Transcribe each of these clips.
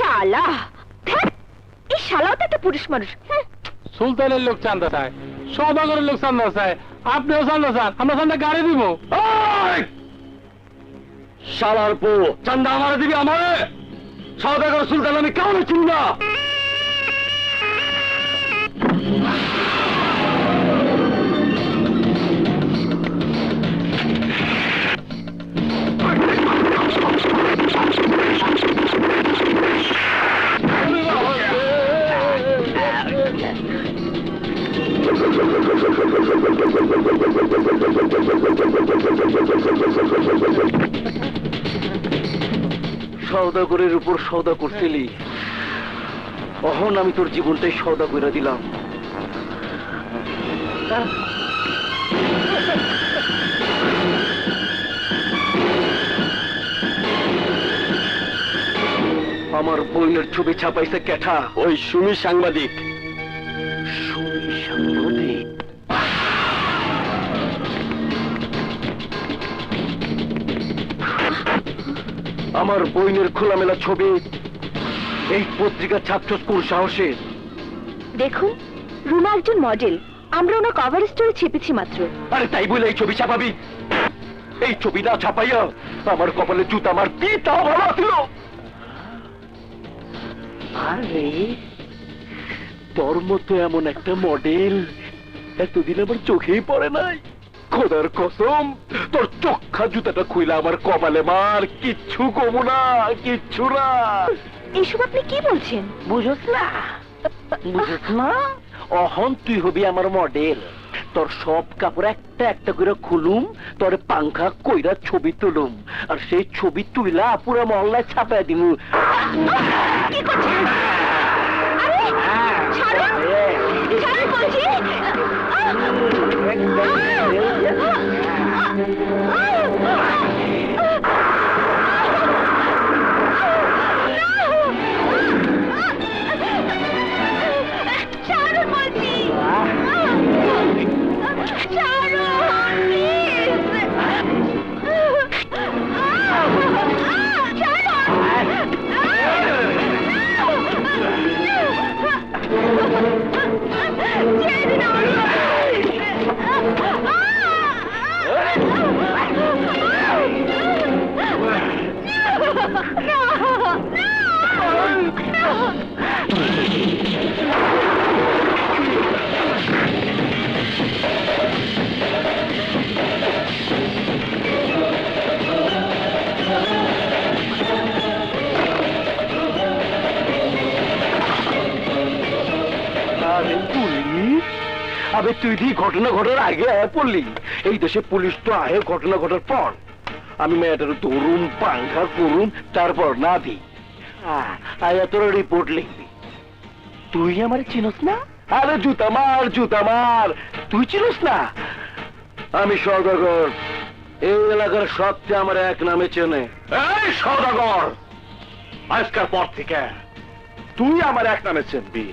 শালা। ধ্যাৎ, এই শালাও তো একটা পুরুষ মানুষ। হুঁ। সুলতানের লোক চান্দা চায় সদাগরের লোক চান্দা চায় আপনিও চান্দা চান আমরা চান্দা গাড়ি দিব। শালার পো চান্দা আমার দিবি আমারে? সৌদাগর সুলতান আমি কেমন চিনি না। সৌদাগরের উপর সৌদা করছিলি। অহন আমি তোর জীবনটাই সৌদা করে দিলাম। আমার বইনের ছবি ছাপাইছে ক্যাঠা। ওই সুমি সাংবাদিক। সুমি সাংবাদিক? আমার বইনের খোলামেলা ছবি এই পত্রিকা ছাত্র স্কুল সাহসে। দেখুন রুমা একজন মডেল আমরা ওনার কভার স্টোরে ছেপেছি মাত্র। আরে তাই বলে এই ছবি ছাপাবি? এই ছবি না ছাপাইয়া আমার কপালে জুতা আমার পিতা ভালো ছিল। আরে তোর মতো এমন একটা মডেল এতদিন আমার চোখেই পড়ে নাই। খোদার কসম তোর চোখা জুতাটা খুইলা আমার কপালে মার কিচ্ছু কমু না কিচ্ছু না। এসব আপনি কি বলছেন? বুঝস না। বুঝস না। অহন তুই হবি আমার মডেল। তোর সব কাপড় একটা একটা করে খুলুম তোর পাংখা কইরা ছবি তুলুম আর সেই ছবি তুইলা পুরো মহল্লায় ছাপাই দিমু। কি করছেন? আরে ছাড়ুন। ছাড়ুন বলছি। আরে পুলিশ আবে তুই ঘটনা ঘটার আগে পড়লি এই দেশে পুলিশ তো আহে ঘটনা ঘটার পর আমি মেয়েটার ধরুন, পাংখা করুন, তারপর না দি তোর রিপোর্ট লিখবি। তুই আমার চিনস না? আরে জুতা মার জুতা মার। তুই চিনস না? আমি সদাগর এই এলাকার সবচেয়ে আমার এক নামে চেনে। এই সদাগর আজকার পর থেকে তুই আমার এক নামে চেনবি।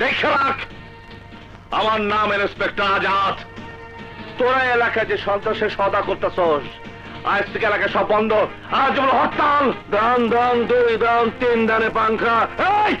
দেখে রাখ, আমার নাম ইন্সপেক্টর আজাদ। তোরা এলাকায় যে সন্ত্রাসের সদা করতেছস আজ থেকে এলাকা সব বন্ধ। আজ হরতাল। দান দান, দুই, দান, তিন দানে পাংখা। এই!